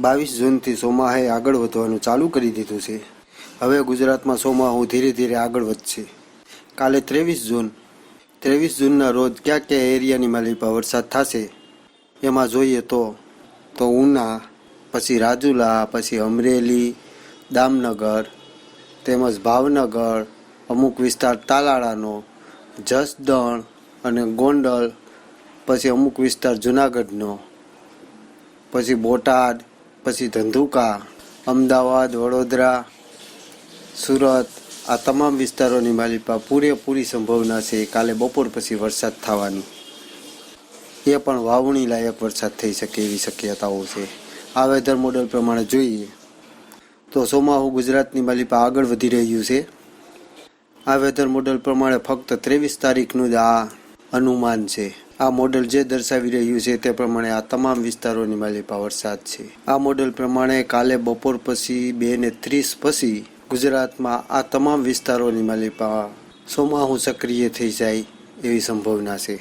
બાવીસ જૂનથી સોમાહે આગળ વધવાનું ચાલુ કરી દીધું છે. હવે ગુજરાતમાં સોમાહુ ધીરે ધીરે આગળ વધશે. કાલે ત્રેવીસ જૂન. ત્રેવીસ જૂનના રોજ ક્યાં ક્યાં એરિયાની માલિપા વરસાદ થશે? એમાં જોઈએ તો તો ઉના, પછી રાજુલા, પછી અમરેલી, દામનગર, તેમજ ભાવનગર, અમુક વિસ્તાર તાલાળાનો, જસદણ અને ગોંડલ, પછી અમુક વિસ્તાર જુનાગઢનો, પછી બોટાદ પછી ધંધુકા, અમદાવાદ, વડોદરા, સુરત, આ તમામ વિસ્તારોની માલિપા પૂરેપૂરી સંભાવના છે. કાલે બપોર પછી વરસાદ થવાની. એ પણ વાવણી લાયક વરસાદ થઈ શકે એવી શક્યતાઓ છે. આ વેધર મોડેલ પ્રમાણે જોઈએ. તો સોમાહુ ગુજરાતની માલિપા આગળ વધી રહ્યું છે. આ વેધર મોડેલ પ્રમાણે ફક્ત ત્રેવીસ તારીખનું જ આ અનુમાન છે. આ મોડેલ જે દર્શાવી રહ્યું છે તે પ્રમાણે આ તમામ વિસ્તારોની માલિપા વરસાદ છે. આ મોડેલ પ્રમાણે કાલે બપોર પછી બે ને ત્રીસ પછી ગુજરાતમાં આ તમામ વિસ્તારોની માલિપા સોમાહુ સક્રિય થઈ જાય એવી સંભાવના છે.